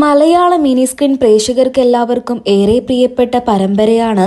മലയാള mini screen പ്രേക്ഷകർക്ക് എല്ലാവർക്കും ഏറെ പ്രിയപ്പെട്ട പരമ്പരയാണ്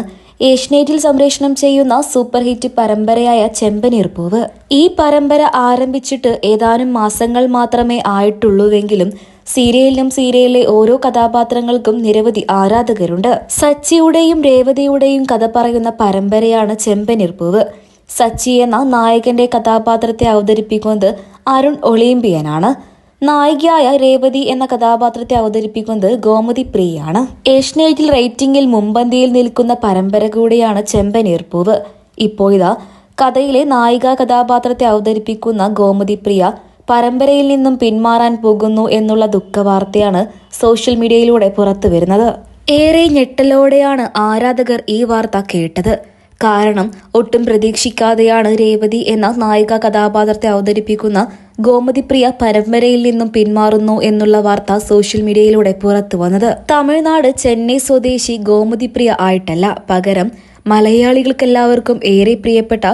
ഏഷ്യനെറ്റിൽ സംപ്രേഷണം ചെയ്യുന്ന സൂപ്പർ ഹിറ്റ് പരമ്പരയായ ചെമ്പനീർപ്പൂവ്. ഈ പരമ്പര ആരംഭിച്ചിട്ട് ഏതാനും മാസങ്ങൾ മാത്രമേ ആയിട്ടുള്ളൂവെങ്കിലും സീരിയലിലും സീരിയലിലെ ഓരോ കഥാപാത്രങ്ങൾക്കും നിരവധി ആരാധകരുണ്ട്. സച്ചിയുടെയും രേവതിയുടെയും കഥ പറയുന്ന പരമ്പരയാണ് ചെമ്പനീർപ്പൂവ്. സച്ചി എന്ന നായകന്റെ കഥാപാത്രത്തെ അവതരിപ്പിക്കുന്നത് അരുൺ ഒളിമ്പിയനാണ്. നായികയായ രേവതി എന്ന കഥാപാത്രത്തെ അവതരിപ്പിക്കുന്നത് ഗോമതി പ്രിയാണ് ഏഷ്യനേറ്റിൽ റേറ്റിംഗിൽ മുമ്പന്തിയിൽ നിൽക്കുന്ന പരമ്പര കൂടിയാണ് ചെമ്പനീർപ്പൂവ് ഇപ്പോൾ ഇതാ കഥയിലെ നായിക കഥാപാത്രത്തെ അവതരിപ്പിക്കുന്ന ഗോമതി പ്രിയ പരമ്പരയിൽ നിന്നും പിന്മാറാൻ പോകുന്നു എന്നുള്ള ദുഃഖവാർത്തയാണ് സോഷ്യൽ മീഡിയയിലൂടെ പുറത്തു വരുന്നത് ഏറെ ഞെട്ടലോടെയാണ് ആരാധകർ ഈ വാർത്ത കേട്ടത്. കാരണം ഒട്ടും പ്രതീക്ഷിക്കാതെയാണ് രേവതി എന്ന നായിക കഥാപാത്രത്തെ അവതരിപ്പിക്കുന്ന ഗോമതിപ്രിയ പരമ്പരയിൽ നിന്നും പിന്മാറുന്നു എന്നുള്ള വാർത്ത സോഷ്യൽ മീഡിയയിലൂടെ പുറത്തു വന്നത്. തമിഴ്നാട് ചെന്നൈ സ്വദേശി ഗോമതിപ്രിയ ആയിട്ടല്ല. പകരം മലയാളികൾക്കെല്ലാവർക്കും ഏറെ പ്രിയപ്പെട്ട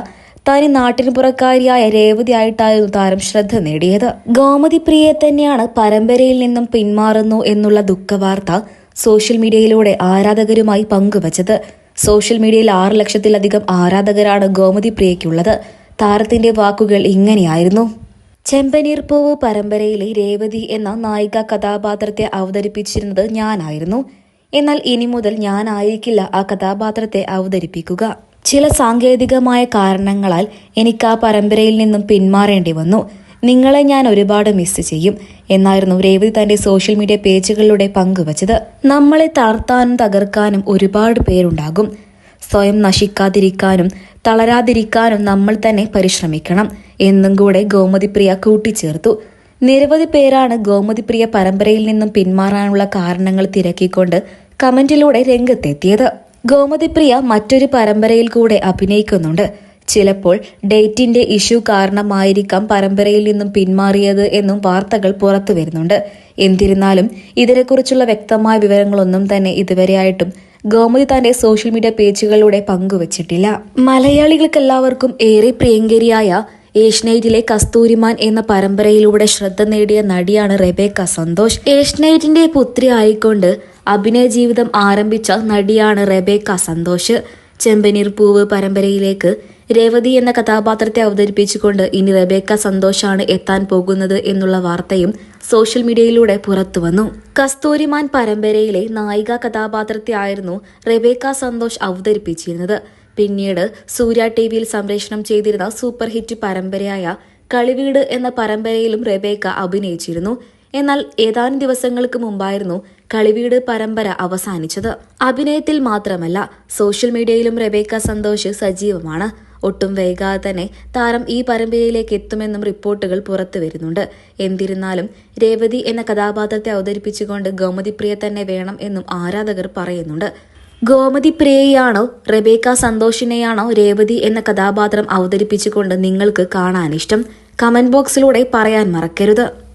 തനി നാട്ടിന് പുറക്കാരിയായ രേവതി ആയിട്ടായിരുന്നു താരം ശ്രദ്ധ നേടിയത്. ഗോമതിപ്രിയെ തന്നെയാണ് പരമ്പരയിൽ നിന്നും പിന്മാറുന്നു എന്നുള്ള ദുഃഖവാർത്ത സോഷ്യൽ മീഡിയയിലൂടെ ആരാധകരുമായി പങ്കുവച്ചത്. സോഷ്യൽ മീഡിയയിൽ ആറ് ലക്ഷത്തിലധികം ആരാധകരാണ് ഗോമതി പ്രിയയ്ക്കുള്ളത്. താരത്തിന്റെ വാക്കുകൾ ഇങ്ങനെയായിരുന്നു. ചെമ്പനീർ പൂവ് പരമ്പരയിലെ രേവതി എന്ന നായിക കഥാപാത്രത്തെ അവതരിപ്പിച്ചിരുന്നത് ഞാനായിരുന്നു. എന്നാൽ ഇനി മുതൽ ഞാനായിരിക്കില്ല ആ കഥാപാത്രത്തെ അവതരിപ്പിക്കുക. ചില സാങ്കേതികമായ കാരണങ്ങളാൽ എനിക്ക് ആ പരമ്പരയിൽ നിന്നും പിന്മാറേണ്ടി വന്നു. നിങ്ങളെ ഞാൻ ഒരുപാട് മിസ് ചെയ്യും. എന്നായിരുന്നു രേവതി തന്റെ സോഷ്യൽ മീഡിയ പേജുകളിലൂടെ പങ്കുവച്ചത്. നമ്മളെ തളർത്താനും തകർക്കാനും ഒരുപാട് പേരുണ്ടാകും. സ്വയം നശിക്കാതിരിക്കാനും തളരാതിരിക്കാനും നമ്മൾ തന്നെ പരിശ്രമിക്കണം. എന്നും കൂടെ ഗോമതിപ്രിയ കൂട്ടിച്ചേർത്തു. നിരവധി പേരാണ് ഗോമതിപ്രിയ പരമ്പരയിൽ നിന്നും പിന്മാറാനുള്ള കാരണങ്ങൾ തിരക്കിക്കൊണ്ട് കമന്റിലൂടെ രംഗത്തെത്തിയത്. ഗോമതിപ്രിയ മറ്റൊരു പരമ്പരയിൽ കൂടെ അഭിനയിക്കുന്നുണ്ട്. ചിലപ്പോൾ ഡേറ്റിന്റെ ഇഷ്യൂ കാരണമായിരിക്കാം പരമ്പരയിൽ നിന്നും പിന്മാറിയത് എന്നും വാർത്തകൾ പുറത്തു വരുന്നുണ്ട്. എന്നിരുന്നാലും ഇതിനെക്കുറിച്ചുള്ള വ്യക്തമായ വിവരങ്ങളൊന്നും തന്നെ ഇതുവരെയായിട്ടും ഗോമതി തന്റെ സോഷ്യൽ മീഡിയ പേജുകളിലൂടെ പങ്കുവച്ചിട്ടില്ല. മലയാളികൾക്കെല്ലാവർക്കും ഏറെ പ്രിയങ്കരിയായ ഏഷ്യനൈറ്റിലെ കസ്തൂരിമാൻ എന്ന പരമ്പരയിലൂടെ ശ്രദ്ധ നേടിയ നടിയാണ് റെബേക്ക സന്തോഷ്. ഏഷ്യനൈറ്റിന്റെ പുത്രി ആയിക്കൊണ്ട് അഭിനയ ജീവിതം ആരംഭിച്ച നടിയാണ് റെബേക്ക സന്തോഷ്. ചെമ്പനീർ പൂവ് പരമ്പരയിലേക്ക് രേവതി എന്ന കഥാപാത്രത്തെ അവതരിപ്പിച്ചുകൊണ്ട് ഇനി റബേക്ക സന്തോഷാണ് എത്താൻ പോകുന്നത് എന്നുള്ള വാർത്തയും സോഷ്യൽ മീഡിയയിലൂടെ പുറത്തുവന്നു കസ്തൂരിമാൻ പരമ്പരയിലെ നായിക കഥാപാത്രത്തെ ആയിരുന്നു റബേക്ക സന്തോഷ് അവതരിപ്പിച്ചിരുന്നത്. പിന്നീട് സൂര്യ ടി വിയിൽ സംപ്രേഷണം ചെയ്തിരുന്ന സൂപ്പർ ഹിറ്റ് പരമ്പരയായ കളിവീട് എന്ന പരമ്പരയിലും റബേക്ക അഭിനയിച്ചിരുന്നു. എന്നാൽ ഏതാനും ദിവസങ്ങൾക്ക് മുമ്പായിരുന്നു കളിവീട് പരമ്പര അവസാനിച്ചത്. അഭിനയത്തിൽ മാത്രമല്ല സോഷ്യൽ മീഡിയയിലും റെബേക്ക സന്തോഷ് സജീവമാണ്. ഒട്ടും വൈകാതെ തന്നെ താരം ഈ പരമ്പരയിലേക്ക് എത്തുമെന്നും റിപ്പോർട്ടുകൾ പുറത്തു വരുന്നുണ്ട്. എന്നിരുന്നാലും രേവതി എന്ന കഥാപാത്രത്തെ അവതരിപ്പിച്ചുകൊണ്ട് ഗോമതിപ്രിയ തന്നെ വേണം എന്നും ആരാധകർ പറയുന്നുണ്ട്. ഗോമതിപ്രിയയാണോ റെബേക്ക സന്തോഷിനെയാണോ രേവതി എന്ന കഥാപാത്രം അവതരിപ്പിച്ചുകൊണ്ട് നിങ്ങൾക്ക് കാണാനിഷ്ടം? കമന്റ് ബോക്സിലൂടെ പറയാൻ മറക്കരുത്.